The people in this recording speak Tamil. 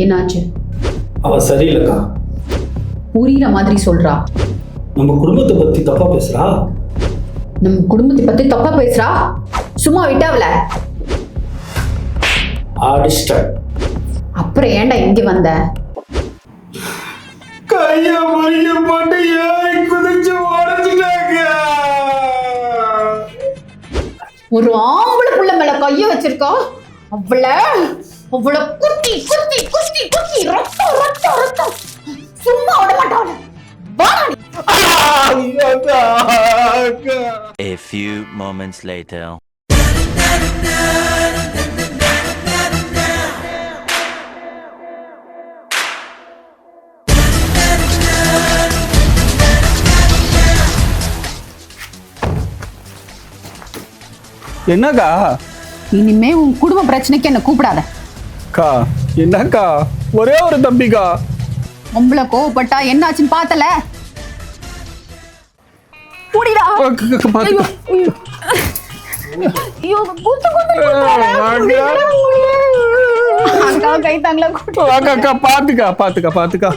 என்னாச்சு? அவ சரியில்லைக்கா. புரியுற மாதிரி சொல்றா. நம்ம குடும்பத்தை பத்தி தப்பா பேசுறா? நம்ம குடும்பத்தை பத்தி தப்பா பேசுறா? சும்மா விட்டாவல அடிச்சிட்டேன் அப்புறம் ஏன்டா இங்க வந்த? கைய மறிய போட்டு ஏறி குதிச்சு உடச்சிட்டாங்க ஒரு ஆம்பளை புள்ள மேல கைய வச்சிருக்கா? அவள அவள குத்தி குத்தி குத்தி குத்தி ரத்தம் ரத்தம் ரத்தம். சும்மா விட மாட்டாவல A few moments later. என்னக்கா? இனிமே உன் குடும்ப பிரச்சனைக்கு என்ன கூப்பிடாத. அக்கா என்னக்கா? ஒரே ஒரு தம்பிக்கா? உங்களை கோவப்பட்டா என்னாச்சுன்னு பார்த்தல? அக்கா, பாத்துக்கா. ஐயோ குத்து குத்து அக்கா கை தாங்களா கூட்டு அக்கா அக்கா பாத்துக்கா பாத்துக்கா பாத்துக்கா